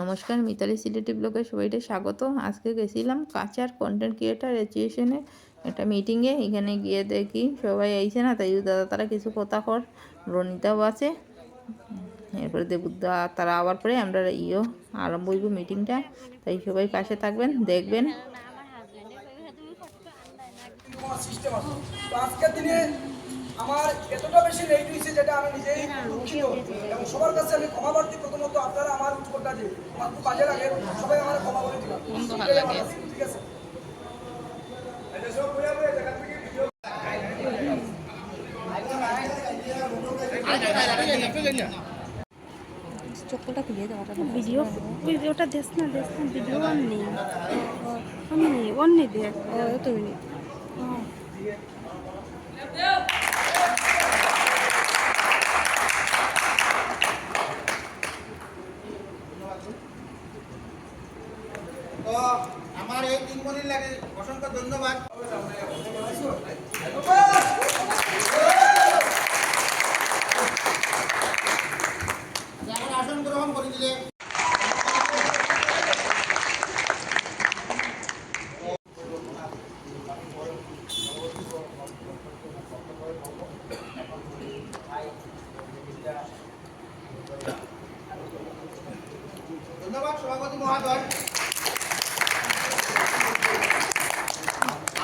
নমস্কার মিতালি সিলেটি ব্লগে সবাইকে স্বাগত। আজকে গেছিলাম কাচার কন্টেন্ট ক্রিয়েটার অ্যাসোসিয়েশনে একটা মিটিংয়ে এখানে গিয়ে দেখি সবাই আইছে না তাই দাদা তারা কিছু কথা কর রনিতাও আছে। এরপরে দেবুদা তারা আবার পরে আমরা ইও আরম্ভ হইব মিটিংটা তাই সবাই পাশে থাকবেন দেখবেন। আজকের দিনে আমার এতটা বেশি লেট হয়েছে যেটা আমি নিজেই দুঃখিত। এবং সবার কাছে আমি ক্ষমা প্রার্থী প্রথমত আপনারা আমার উৎকোটা যে আমার খুব বাজে লাগে সবাই আমার ক্ষমা করে দিলাম। ঠিক আছে? ভিডিও ভিডিওটা দেখ না দেখ না ভিডিও অন নেই। অন নেই অন নেই দেখ। এত মিনিট। তো আমার এই তিন মনির লাগে অসংখ্য ধন্যবাদ সভাপতি মহাদয়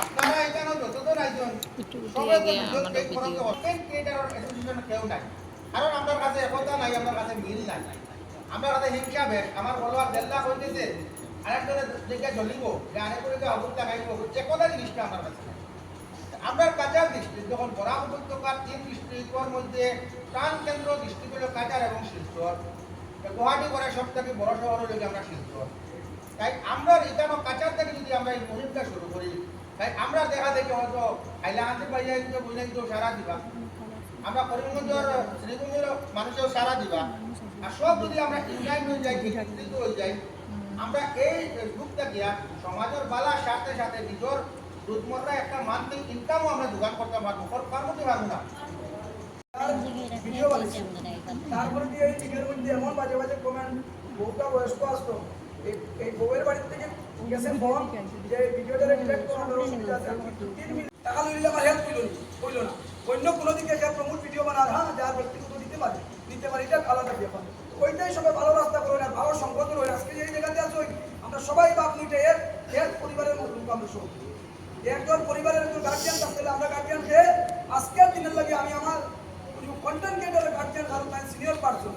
আপনারা এখানে যতজন আইজন কন্টেন্ট ক্রিয়েটর অ্যাসোসিয়েশন কেউ নাই। কারণ আমার কাছে একতা নাই আমার কাছে মিল নাই। আমার কাছে হিংসা বেশ। আমার বলবার দেল্লা হইতেছে আরেকজনের দিকে জ্বলিব যে আরেকজনকে অবুল লাগাইব একতা জিনিসটা আমার কাছে। আমরা কাজার ডিস্ট্রিক্ট যখন বরাক উপত্যকার তিন ডিস্ট্রিক্টের মধ্যে প্রাণ কেন্দ্র ডিস্ট্রিক্ট হলো কাজার এবং শিলচর গুয়াহাটি করে সব থেকে বড় শহর হলো আমরা শিলচর। তাই আমরা এখানে কাচার থেকে যদি আমরা এই মুহিমটা শুরু করি তাই আমরা দেখা দেখি হয়তো হাইলাহান্দি পাইয়া কিন্তু বুঝলে কিন্তু সারা দিবা। আমরা করিমগঞ্জের, শ্রীগঞ্জের মানুষেও সারা দিবা। আর সব যদি আমরা ইনলাইন হয়ে যাই একত্রিত হয়ে যাই, আমরা এই গ্রুপটা দিয়া সমাজের বালার সাথে সাথে নিজের রোজমর্রা একটা মান্থলি ইনকামও আমরা যোগান করতে পারব পারব পারব না? তারপরে দিয়ে এই মধ্যে এমন বাজে বাজে কমেন্ট বউটা বয়স্ক আসতো। অন্য দিকে সে ভিডিও হ্যাঁ যার ব্যক্তিগত দিতে পারে এটা আলাদা ব্যাপার। ওইটাই সবাই ভালো রাস্তা করে না ভালো রয়ে আজকে যে জায়গাতে আমরা সবাই বাপ নিতে এর এর পরিবারের মতো আমরা সব একজন পরিবারের একজন গার্জিয়ান থাকতে হলে আমরা গার্জিয়ানকে আজকের দিনের লাগে আমি আমার কন্টেন্ট ক্রিয়েটারের গার্জিয়ান কারণ তাই সিনিয়র পার্সন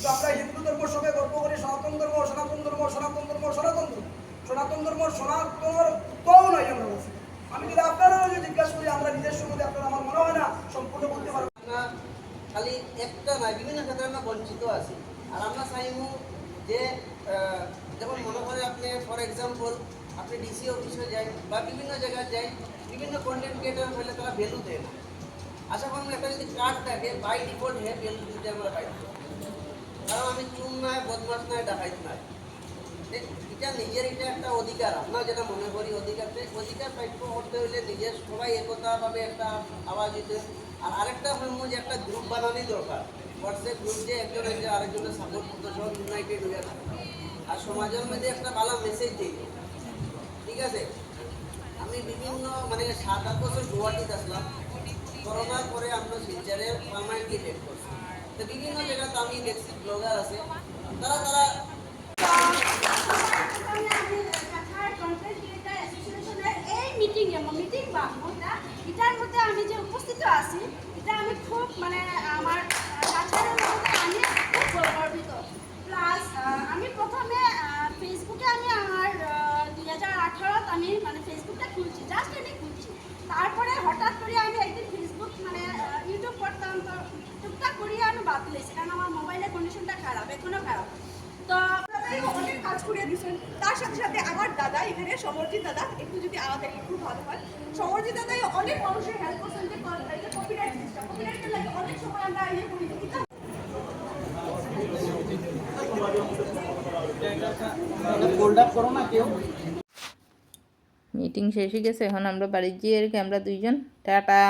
কিন্তু আমরা হিন্দু ধর্ম সঙ্গে গর্ব করি, সনাতন ধর্ম সনাতন ধর্ম সনাতন ধর্ম সনাতন ধর্ম। সনাতন ধর্ম, সনাতন কেউ নাই আমার কাছে আমি যদি আপনারাও যদি জিজ্ঞাসা করি, আমরা নিজস্ব মধ্যে আপনারা আমার মনে হয় না, সম্পূর্ণ বলতে পারব। আমরা খালি একটা নয়, বিভিন্ন ক্ষেত্রে আমরা বঞ্চিত আছি। আর আমরা চাইমু যে যেমন মনে করে আপনি ফর এক্সাম্পল আপনি ডিসি অফিসে যাই বা বিভিন্ন জায়গায় যাই, বিভিন্ন কন্টেন্ট ক্রিয়েটার হলে তারা ভ্যালু দেয় না। আশা করুন একটা যদি কার্ড থাকে বাই ডিফল্ট হে ভ্যালু দিতে আমরা পাই কারণ আমি চুন নয় বদমাস নয় ডাকাইত এ- এটা নিজের এটা একটা অধিকার। আপনার যেটা মনে করি, অধিকার অধিকার প্রাপ্য করতে হইলে নিজের সবাই একতাভাবে একটা আওয়াজ দিতে। আর আরেকটা হইম যে একটা গ্রুপ বানানোই দরকার। হোয়াটসঅ্যাপ গ্রুপ যে একজন একজন আরেকজনের সাপোর্ট করতে ইউনাইটেড হয়ে থাকে আর সমাজের মধ্যে একটা ভালো মেসেজ দিই। ঠিক আছে? আমি বিভিন্ন মানে সাত আট বছর গুয়াহাটিতে আসলাম। করোনার পরে আমরা শিলচারে পারমানেন্টলি লেট করছি। বিভিন্ন জায়গাতে আমি দেখছি ব্লগার আছে। তারা তারা এই মিটিং মিটিং বা ওটা এটার মধ্যে আমি যে উপস্থিত আছি এটা আমি খুব মানে আমার কালচারের মধ্যে আমি খুব গর্বিত প্লাস আমি প্রথমে ফেসবুকে আমি আমার দুই হাজার আঠারোত আমি মানে ফেসবুকটা খুলছি জাস্ট এমনি খুলছি তারপরে হঠাৎ করে আমি একদিন ফেসবুক মানে আহ, ইউটিউব করতাম তো টুকটাক করিয়ে আমি বাদ দিয়েছি কারণ আমার মোবাইলের কন্ডিশনটা খারাপ তো অনেক কাজ করে দিয়েছেন। তার সাথে সাথে আমার দাদা এখানে সমরজিৎ দাদা একটু যদি আমাদের একটু ভালো হয়। সমরজিৎ দাদাই অনেক মানুষের হেল্প করছেন যে কপিরাইট লাগে অনেক সময় আমরা ইয়ে করি। মিটিং শেষ হয়ে গেছে এখন আমরা বাড়ি গিয়ে আর কি আমরা দুইজন। টাটা।